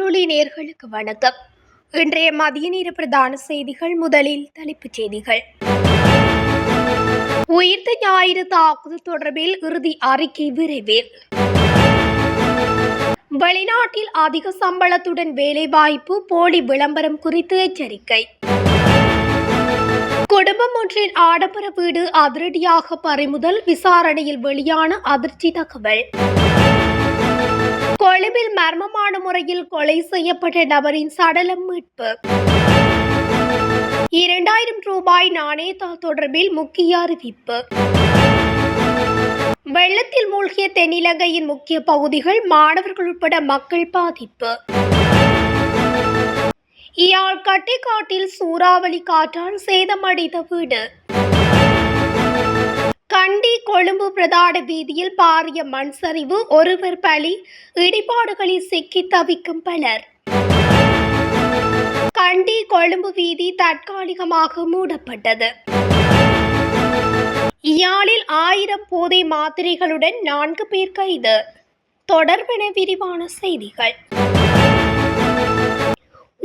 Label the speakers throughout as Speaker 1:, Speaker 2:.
Speaker 1: வானொலி நேர்களுக்கு வணக்கம். இன்றைய மதிய நேர பிரதான செய்திகள் முதலில் தலைப்புச் செய்திகள். உயிர்த்த ஞாயிறு தாக்குதல் தொடர்பில் இறுதி அறிக்கை விரைவில் வெளிநாட்டில் அதிக சம்பளத்துடன் வேலைவாய்ப்பு போலி விளம்பரம் குறித்து எச்சரிக்கை. குடும்பம் ஒன்றின் ஆடம்பர வீடு அதிரடியாக பறிமுதல் விசாரணையில் வெளியான அதிர்ச்சி தகவல். கொழும்பில் மர்மமான முறையில் கொலை செய்யப்பட்ட நபரின் சடலம் மீட்பு. இரண்டாயிரம் ரூபாய் நாணயத்தால் தொடர்பில் முக்கிய அறிவிப்பு. வெள்ளத்தில் மூழ்கிய தென்னிலங்கையின் முக்கிய பகுதிகள் மாணவர்கள் உட்பட மக்கள் பாதிப்பு. இயாழ் கட்டிக்காட்டில் சூறாவளி காற்றால் சேதமடைந்த வீடு. கண்டி கொழும்பு பிரதான வீதியில் பாரிய மண் சரிவு ஒருவர் பலி இடிபாடுகளில் சிக்கி தவிக்கும் பலர். கண்டி கொழும்பு வீதி தற்காலிகமாக மூடப்பட்டது. யாழில் ஆயிரம் போதை மாத்திரைகளுடன் நான்கு பேர் கைது. தொடர்பென விரிவான செய்திகள்.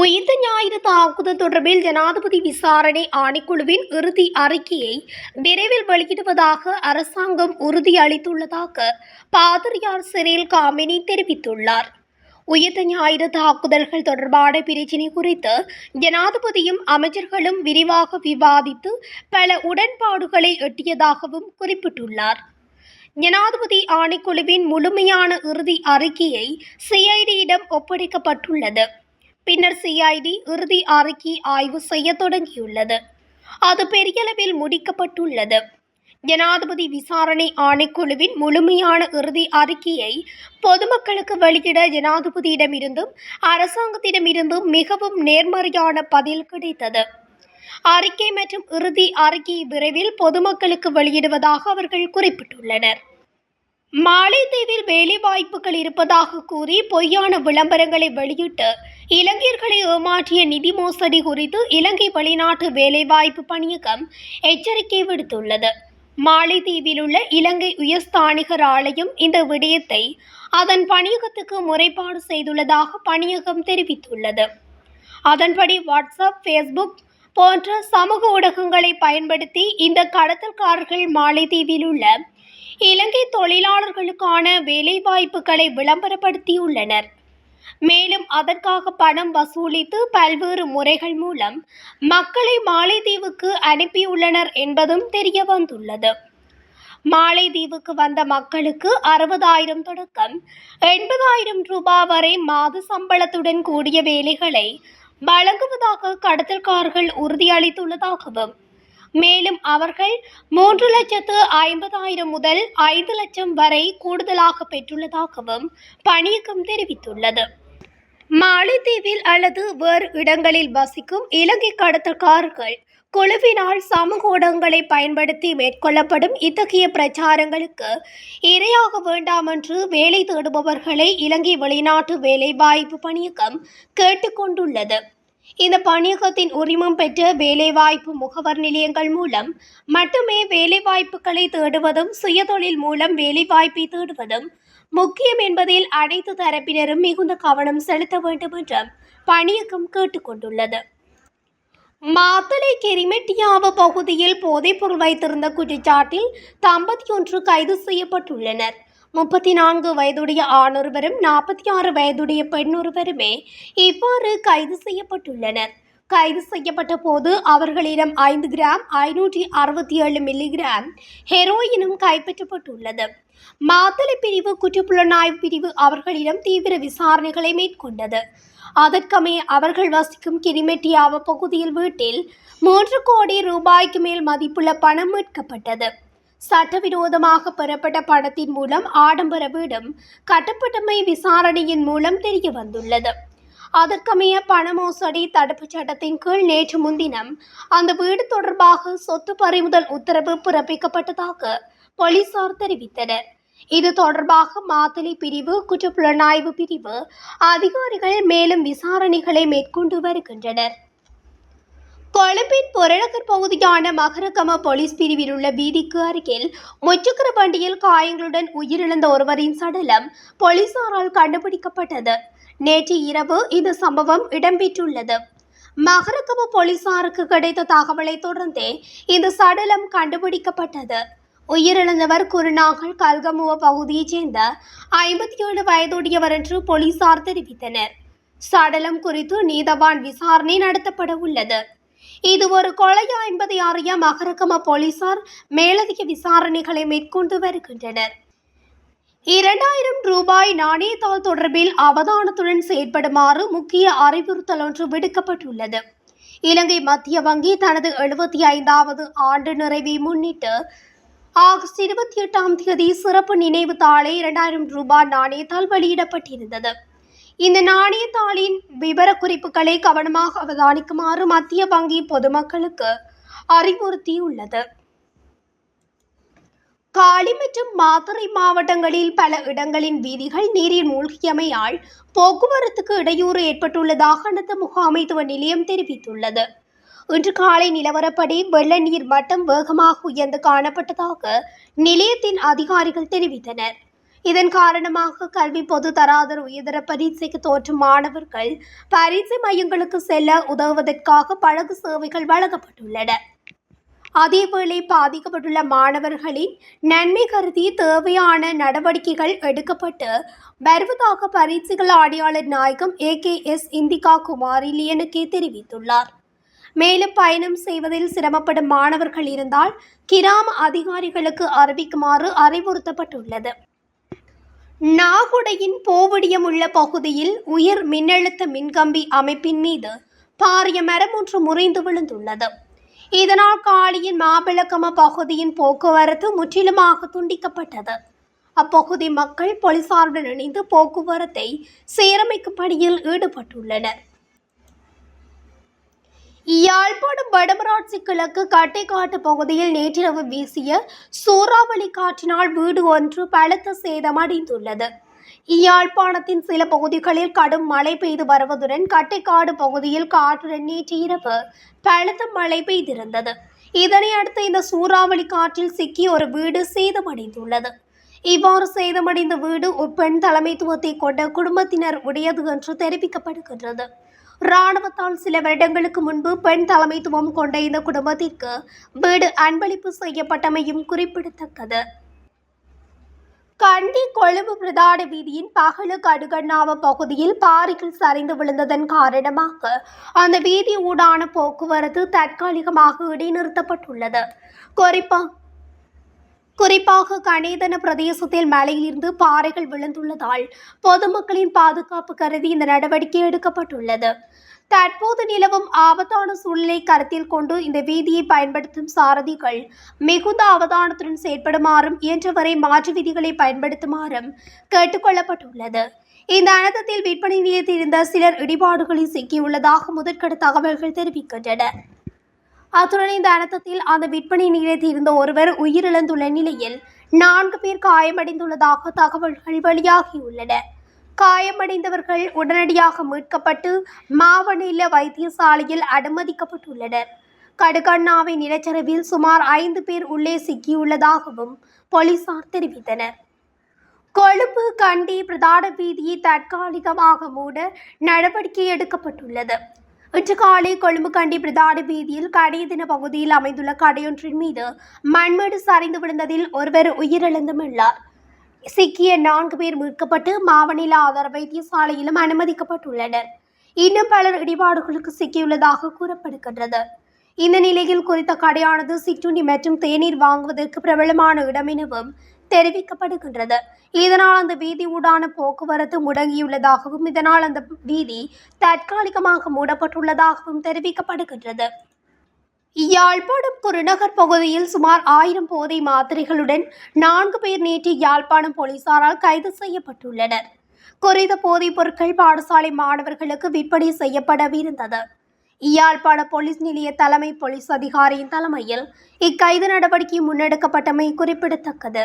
Speaker 1: உயிர்த்த ஞாயிறு தாக்குதல் தொடர்பில் ஜனாதிபதி விசாரணை ஆணைக்குழுவின் இறுதி அறிக்கையை விரைவில் வெளியிடுவதாக அரசாங்கம் உறுதியளித்துள்ளதாக பாதிரியார் சிறில் காமினி தெரிவித்துள்ளார். உயிர்த்த ஞாயிறு தாக்குதல்கள் தொடர்பான பிரச்சினை குறித்து ஜனாதிபதியும் அமைச்சர்களும் விரிவாக விவாதித்து பல உடன்பாடுகளை எட்டியதாகவும் குறிப்பிட்டுள்ளார். ஜனாதிபதி ஆணைக்குழுவின் முழுமையான இறுதி அறிக்கையை சிஐடியிடம் ஒப்படைக்கப்பட்டுள்ளது. பின்னர் சிஐடி இறுதி அறிக்கை ஆய்வு செய்ய தொடங்கியுள்ளது. அது பெரியளவில் முடிக்கப்பட்டுள்ளது. ஜனாதிபதி விசாரணை ஆணைக்குழுவின் முழுமையான இறுதி அறிக்கையை பொதுமக்களுக்கு வெளியிட ஜனாதிபதியிடமிருந்தும் அரசாங்கத்திடமிருந்தும் மிகவும் நேர்மறையான பதில் கிடைத்தது. அறிக்கை மற்றும் இறுதி அறிக்கை விரைவில் பொதுமக்களுக்கு வெளியிடுவதாக அவர்கள் குறிப்பிட்டுள்ளனர். மாலைத்தீவில் வேலைவாய்ப்புகள் இருப்பதாக கூறி பொய்யான விளம்பரங்களை வெளியிட்டு இலங்கையர்களை ஏமாற்றிய நிதி மோசடி குறித்து இலங்கை வெளிநாட்டு வேலைவாய்ப்பு பணியகம் எச்சரிக்கை விடுத்துள்ளது. மாலைதீவில் உள்ள இலங்கை உயர்ஸ்தானிகர் ஆலயம் இந்த விடயத்தை அதன் பணியகத்துக்கு முறைப்பாடு செய்துள்ளதாக பணியகம் தெரிவித்துள்ளது. அதன்படி வாட்ஸ்அப் ஃபேஸ்புக் போன்ற சமூக ஊடகங்களை பயன்படுத்தி இந்த கடத்தல்காரர்கள் மாலைதீவில் உள்ள இலங்கை தொழிலாளர்களுக்கான வேலைவாய்ப்புகளை விளம்பரப்படுத்தியுள்ளனர். மேலும் அதற்காக பணம் வசூலித்து பல்வேறு முறைகள் மூலம் மக்களை மாலைதீவுக்கு அனுப்பியுள்ளனர் என்பதும் தெரிய வந்துள்ளது மாலைதீவுக்கு வந்த மக்களுக்கு அறுபதாயிரம் தொடக்கம் எண்பதாயிரம் ரூபாய் வரை மாத சம்பளத்துடன் கூடிய வேலைகளை வழங்குவதாக கடத்தல்காரர்கள் உறுதியளித்துள்ளதாகவும் மேலும் அவர்கள் மூன்று லட்சத்து ஐம்பதாயிரம் முதல் ஐந்து லட்சம் வரை கூடுதலாக பெற்றுள்ளதாகவும் பணியகம் தெரிவித்துள்ளது. மாலைத்தீவில் அல்லது வேறு இடங்களில் வசிக்கும் இலங்கை கடத்தல்காரர்கள் குழுவினால் சமூக ஊடகங்களை பயன்படுத்தி மேற்கொள்ளப்படும் இத்தகைய பிரச்சாரங்களுக்கு இரையாக வேண்டாம் என்று வேலை தேடுபவர்களை இலங்கை வெளிநாட்டு வேலைவாய்ப்பு பணியகம் கேட்டுக்கொண்டுள்ளது. இந்த பணியகத்தின் உரிமம் பெற்ற வேலைவாய்ப்பு முகவர் நிலையங்கள் மூலம் மட்டுமே வேலைவாய்ப்புகளை தேடுவதும் சுயதொழில் மூலம் வேலைவாய்ப்பை தேடுவதும் முக்கியம் என்பதில் அனைத்து தரப்பினரும் மிகுந்த கவனம் செலுத்த வேண்டும் என்றும் பணியகம் கேட்டுக்கொண்டுள்ளது. மாத்தளை கிரிமெட்டியாவு பகுதியில் போதைப்பொருள் வைத்திருந்த குற்றச்சாட்டில் தம்பதியொன்று கைது செய்யப்பட்டுள்ளனர். முப்பத்தி நான்கு வயதுடைய ஆணொருவரும் நாற்பத்தி ஆறு வயதுடைய பெண்ணொருவருமே இவ்வாறு கைது செய்யப்பட்டுள்ளனர். கைது செய்யப்பட்ட போது அவர்களிடம் ஐந்து கிராம் ஐநூற்றி அறுபத்தி ஏழு மில்லிகிராம் ஹெரோயினும் கைப்பற்றப்பட்டுள்ளது. மாத்தளை பிரிவு குற்றப்புலனாய்வு பிரிவு அவர்களிடம் தீவிர விசாரணைகளை மேற்கொண்டது. அதற்கமே அவர்கள் வசிக்கும் கிரிமெட்டியாவ பகுதியில் வீட்டில் மூன்று கோடி ரூபாய்க்கு மேல் மதிப்புள்ள பணம் மீட்கப்பட்டது. சட்டவிரோதமாக பெறப்பட்ட பணத்தின் மூலம் ஆடம்பர வீடும் கட்டப்பட்டமை விசாரணையின் மூலம் தெரிய வந்துள்ளது. அதற்கமைய பண மோசடி தடுப்புச் சட்டத்தின் கீழ் நேற்று முன்தினம் அந்த வீடு தொடர்பாக சொத்து பறிமுதல் உத்தரவு பிறப்பிக்கப்பட்டதாக போலீசார் தெரிவித்தனர். இது தொடர்பாக மாத்தளை பிரிவு குற்றப்புலனாய்வு பிரிவு அதிகாரிகள் மேலும் விசாரணைகளை மேற்கொண்டு வருகின்றனர். கொழும்பின் புறநகர் பகுதியான மகரகம போலீஸ் பிரிவில் உள்ள வீதிக்கு அருகில் முச்சுக்கர வண்டியில் காயங்களுடன் உயிரிழந்த ஒருவரின் சடலம் போலீசாரால் கண்டுபிடிக்கப்பட்டது. நேற்று இரவு இந்த சம்பவம் இடம்பெற்றுள்ளது. மகரகம போலீசாருக்கு கிடைத்த தகவலை தொடர்ந்தே இந்த சடலம் கண்டுபிடிக்கப்பட்டது. உயிரிழந்தவர் குருநாகல் கல்கமுவ பகுதியைச் சேர்ந்த ஐம்பத்தி ஏழு வயதுடையவர் என்று போலீசார் தெரிவித்தனர். சடலம் குறித்து நீதவான் விசாரணை நடத்தப்பட உள்ளது இது ஒரு கொலையா என்பதை அறிய மகரகம போலீசார் மேலதிக விசாரணைகளை மேற்கொண்டு வருகின்றனர். இரண்டாயிரம் ரூபாய் நாணயத்தாள் தொடர்பில் அவதானத்துடன் செயற்படுமாறு முக்கிய அறிவுறுத்தல் ஒன்று விடுக்கப்பட்டுள்ளது. இலங்கை மத்திய வங்கி தனது எழுபத்தி ஐந்தாவது ஆண்டு நிறைவை முன்னிட்டு ஆகஸ்ட் இருபத்தி எட்டாம் தேதி சிறப்பு நினைவு தாளை இரண்டாயிரம் ரூபாய் நாணயத்தால் வெளியிடப்பட்டிருந்தது. இந்த நாணயத்தாளின் விவரக்குறிப்புகளை கவனமாக அவதானிக்குமாறு மத்திய வங்கி பொதுமக்களுக்கு அறிவுறுத்தியுள்ளது. காலி மற்றும் மாத்தறை மாவட்டங்களில் பல இடங்களின் வீதிகள் நீரில் மூழ்கியமையால் போக்குவரத்துக்கு இடையூறு ஏற்பட்டுள்ளதாக அனர்த்த முகாமைத்துவ நிலையம் தெரிவித்துள்ளது. இன்று காலை நிலவரப்படி வெள்ள நீர் மட்டம் வேகமாக உயர்ந்து காணப்பட்டதாக நிலையத்தின் அதிகாரிகள் தெரிவித்தனர். இதன் காரணமாக கல்வி பொது தராதர உயர்தர பரீட்சைக்கு தோற்றும் மாணவர்கள் பரீட்சை மையங்களுக்கு செல்ல உதவுவதற்காக பழகு சேவைகள் வழங்கப்பட்டுள்ளன. அதேவேளை பாதிக்கப்பட்டுள்ள மாணவர்களின் நன்மை கருதி தேவையான நடவடிக்கைகள் எடுக்கப்பட்டு வருவதாக பரீட்சைகள் ஆணையாளர் நாயகம் A K S Indika Kumari Liyanage தெரிவித்துள்ளார். மேலும் பயணம் செய்வதில் சிரமப்படும் மாணவர்கள் இருந்தால் கிராம அதிகாரிகளுக்கு அறிவிக்குமாறு அறிவுறுத்தப்பட்டுள்ளது. நாகுடையின் போவடியம் உள்ள பகுதியில் உயர் மின்னழுத்த மின்கம்பி அமைப்பின் மீது பாரிய மரம் ஒன்று முறைந்து விழுந்துள்ளது. இதனால் காளியின் மாபிளக்கம பகுதியின் போக்குவரத்து முற்றிலுமாக துண்டிக்கப்பட்டது. அப்பகுதி மக்கள் போலீசாருடன் இணைந்து போக்குவரத்தை சீரமைக்கும் பணியில் ஈடுபட்டுள்ளனர். யாழ்ப்பாணம் வடமராட்சி கிழக்கு கட்டைக்காட்டு பகுதியில் நேற்றிரவு வீசிய சூறாவளி காற்றினால் வீடு ஒன்று பலத்த சேதமடைந்துள்ளது யாழ்ப்பாணத்தின் சில பகுதிகளில் கடும் மழை பெய்து வருவதுடன் கட்டைக்காடு பகுதியில் காற்றுடன் நேற்று இரவு பலத்த மழை பெய்திருந்தது. இதனை அடுத்து இந்த சூறாவளி காற்றில் சிக்கி ஒரு வீடு சேதமடைந்துள்ளது. இவ்வாறு சேதமடைந்த வீடு ஒரு பெண் தலைமைத்துவத்தை கொண்ட குடும்பத்தினர் உடையது என்று தெரிவிக்கப்படுகின்றது. இராணுவத்தால் சில வருடங்களுக்கு முன்பு பெண் தலைமைத்துவம் கொண்ட இந்த குடும்பத்திற்கு வீடு அன்பளிப்பு செய்யப்பட்டமையும் குறிப்பிடத்தக்கது. கண்டி கொழும்பு பிரதான வீதியின் பகலு கடுகண்ணாவ பகுதியில் பாறைகள் சரிந்து விழுந்ததன் காரணமாக அந்த வீதி ஊடான போக்குவரத்து தற்காலிகமாக இடைநிறுத்தப்பட்டுள்ளது. குறிப்பாக குறிப்பாக கணேதன பிரதேசத்தில் மலையிலிருந்து பாறைகள் விழுந்துள்ளதால் பொதுமக்களின் பாதுகாப்பு கருதி இந்த நடவடிக்கை எடுக்கப்பட்டுள்ளது. தற்போது நிலவும் ஆபத்தான சூழ்நிலை கருத்தில் கொண்டு இந்த வீதியை பயன்படுத்தும் சாரதிகள் மிகுந்த அவதானத்துடன் செயற்படுமாறும் இயன்றவரை மாற்று விதிகளை பயன்படுத்துமாறும் கேட்டுக்கொள்ளப்பட்டுள்ளது. இந்த அனர்த்தத்தில் விற்பனை நிலையத்தில் இருந்த சிலர் இடிபாடுகளில் சிக்கியுள்ளதாக முதற்கட்ட தகவல்கள் தெரிவிக்கின்றன. அத்துடன் இந்த அனர்த்தத்தில் அந்த விற்பனை நிலையத்தில் இருந்த ஒருவர் உயிரிழந்துள்ள நிலையில் நான்கு பேர் காயமடைந்துள்ளதாக தகவல்கள் வெளியாகியுள்ளன. காயமடைந்தவர்கள் உடனடியாக மீட்கப்பட்டு மாவனில வைத்தியசாலையில் அனுமதிக்கப்பட்டுள்ளனர். கடுகண்ணாவை நிலச்சரிவில் சுமார் ஐந்து பேர் உள்ளே சிக்கியுள்ளதாகவும் போலீசார் தெரிவித்தனர். கொழும்பு கண்டி பிரதான வீதியை தற்காலிகமாக மூட நடவடிக்கை எடுக்கப்பட்டுள்ளது. இன்று காலை கொழும்பு கண்டி பிரதான வீதியில் கடையதின பகுதியில் அமைந்துள்ள கடையொன்றின் மீது மண்மேடு சரிந்து விழுந்ததில் ஒருவர் உயிரிழந்துள்ளார். சிக்கிய நான்கு பேர் மீட்கப்பட்டு மாவனில ஆதார வைத்தியசாலையிலும் அனுமதிக்கப்பட்டுள்ளனர். இன்னும் பலர் இடிபாடுகளுக்கு சிக்கியுள்ளதாக கூறப்படுகின்றது. இந்த நிலையில் குறித்த கடையானது சிற்றுண்டி மற்றும் தேநீர் வாங்குவதற்கு பிரபலமான இடம் எனவும் தெரிவிக்கப்படுகின்றது. இதனால் அந்த வீதி ஊடான போக்குவரத்து முடங்கியுள்ளதாகவும் இதனால் அந்த வீதி தற்காலிகமாக மூடப்பட்டுள்ளதாகவும் தெரிவிக்கப்படுகின்றது. யாழ்ப்பாணம் புறநகர் பகுதியில் சுமார் ஆயிரம் போதை மாத்திரைகளுடன் நான்கு பேர் நேற்று யாழ்ப்பாணம் போலீசாரால் கைது செய்யப்பட்டுள்ளனர். குறித்த போதைப் பொருட்கள் பாடசாலை மாணவர்களுக்கு விற்பனை செய்யப்படவிருந்தது. யாழ்ப்பாண போலீஸ் நிலைய தலைமை போலீஸ் அதிகாரியின் தலைமையில் இக்கைது நடவடிக்கை முன்னெடுக்கப்பட்டமை குறிப்பிடத்தக்கது.